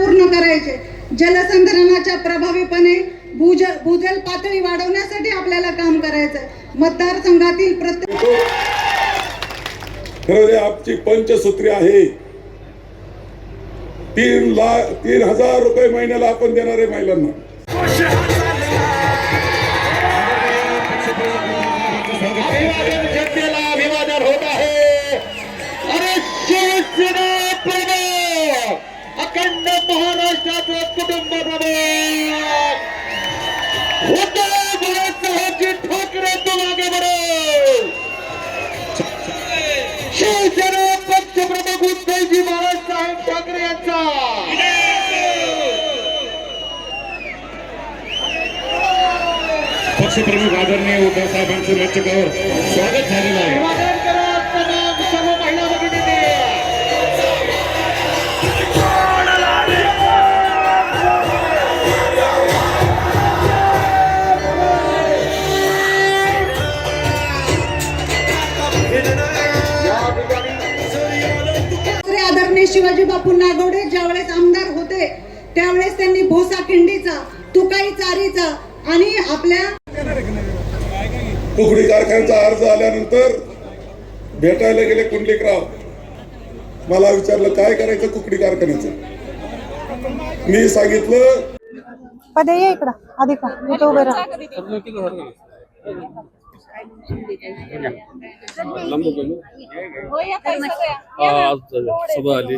पूर्ण करायचे. जलसंधारणाच्या प्रभावीपणे भूज भूजल पातळी वाढवण्यासाठी आपल्याला काम करायचं आहे मतदारसंघातील प्रत्येक खरं ते आमची पंचसूत्री आहे. तीन लाख तीन हजार रुपये महिन्याला आपण देणार आहे महिलांना महाराष्ट्राचं कुटुंब प्रमुख उद्धव बाळासाहेबजी ठाकरे तू मागे बढो शिवसेना पक्ष उद्धवजी बाळासाहेब ठाकरे यांचा पक्षप्रमुख आदरणीय उद्धव साहेबांचं मंचकावर स्वागत झालेलं आहे. शिवाजी बापू नागवडे ज्यावेळेस आमदार होते त्यावेळेस त्यांनी भोसा खिंडीचा तुकाई चारीचा आणि आपल्या कुकडी कारखान्याचा अर्ज आल्यानंतर भेटायला गेले कुंडलिकराव. मला विचारलं काय करायचं कुकडी कारखान्याचं? मी सांगितलं पदे ये इकडं आधी का इथं उभे राहा. आज सभा आली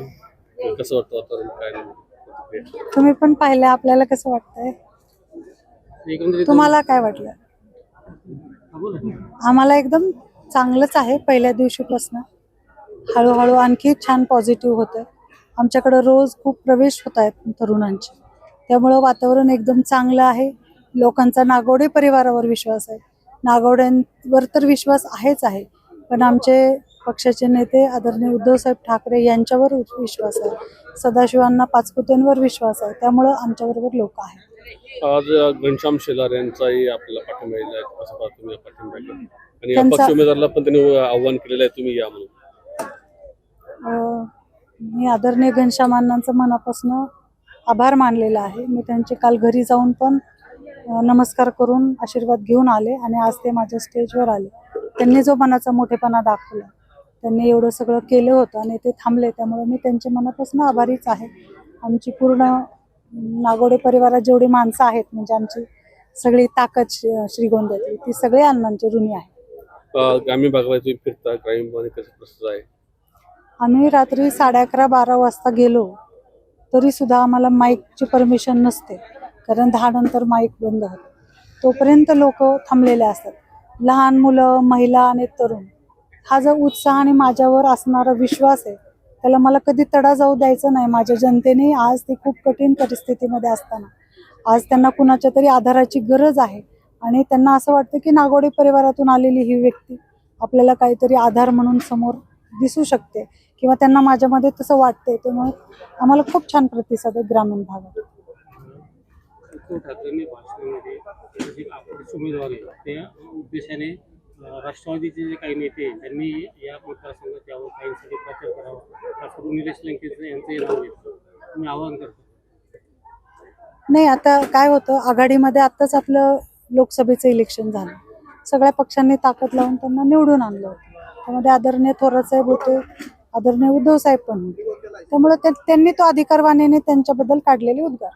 कसं वाटतं वातावरण काय नाही तुम्ही पण पाहिलं आपल्याला कसं वाटतंय? तुम्हाला काय वाटलं? आम्हाला एकदम चांगलंच आहे पहिल्या दिवशीपासून. हळूहळू आणखी छान पॉझिटिव्ह होतं आमच्याकडे रोज खूप प्रवेश होत आहेत तरुणांचे. त्यामुळं वातावरण एकदम चांगलं आहे. लोकांचा नागोडे परिवारावर विश्वास आहे. नागोड्यांवर तर विश्वास आहेच आहे. पण आमचे पक्षाचे नेते आदरणीय उद्धवसाहेब ठाकरे यांच्यावर विश्वास आहे. सदाशिवांना पाचपुतेंवर विश्वास आहे. त्यामुळं आमच्याबरोबर लोक आहेत. आज घनश्याम शेलार यांचाही आपल्याला पाठिंबा तुम्ही पाठिंबा दिला? आणि त्यांचा- अपक्ष उमेदवाराला पण त्यांनी आव्हान केलेलं आहे. तुम्ही या म्हणून. मी आदरणीय घनश्यामांनांचं मनापासून आभार मानलेला आहे. मी त्यांचे काल घरी जाऊन पण नमस्कार करून आशीर्वाद घेऊन आले आणि आज ते माझ्या स्टेजवर आले. त्यांनी जो मनाचा मोठेपणा दाखवला त्यांनी एवढं सगळं केलं होतं आणि ते थांबले. त्यामुळे मी त्यांच्या मनापासून आभारीच आहे. आमची पूर्ण नागोडे परिवारात जेवढी माणसं आहेत म्हणजे आमची सगळी ताकद श्री- श्रीगोंद्यातली ती सगळे अण्णांची ऋणी आहे ग्रामीण भागामध्ये फिरता कसं आहे? आम्ही रात्री साडे अकरा बारा वाजता गेलो तरी सुद्धा आम्हाला माईकची परमिशन नसते. कारण दहा नंतर माईक बंद होतं तोपर्यंत लोक थांबलेले असतात. लहान मुलं महिला आणि तरुण. हा जो उत्साह आणि माझ्यावर असणारा विश्वास आहे त्याला मला कधी तडा जाऊ द्यायचा नाही. माझ्या जनतेने आज ती खूप कठीण परिस्थितीमध्ये असताना. आज त्यांना कुणाच्या तरी आधाराची गरज आहे आणि त्यांना असं वाटतं की नागोडे परिवारातून आलेली ही व्यक्ती आपल्याला काहीतरी आधार म्हणून समोर दिसू शकते किंवा त्यांना माझ्यामध्ये तसं वाटते त्यामुळे आम्हाला खूप छान प्रतिसाद आहे ग्रामीण भागात. उद्धव ठाकरेंनी भाषणामध्ये जे अपक्ष उमेदवार आहे त्या उद्देशाने राष्ट्रवादीचे जे काही नेते त्यांनी या मतदारसंघात यावं काहींसाठी प्रचार करावा त्यासाठी निलेश लंकेचं यांचंही नाव घेतलं मी आवाहन करतो. नाही आता काय होतं आघाडीमध्ये आत्ताच आपलं लोकसभेचं इलेक्शन झालं. सगळ्या पक्षांनी ताकद लावून त्यांना निवडून आणलं होतं. त्यामध्ये आदरणीय थोरात साहेब होते आदरणीय उद्धव साहेब पण होते. त्यामुळे त्यांनी तो अधिकारवाणीने त्यांच्याबद्दल काढलेले उद्गार.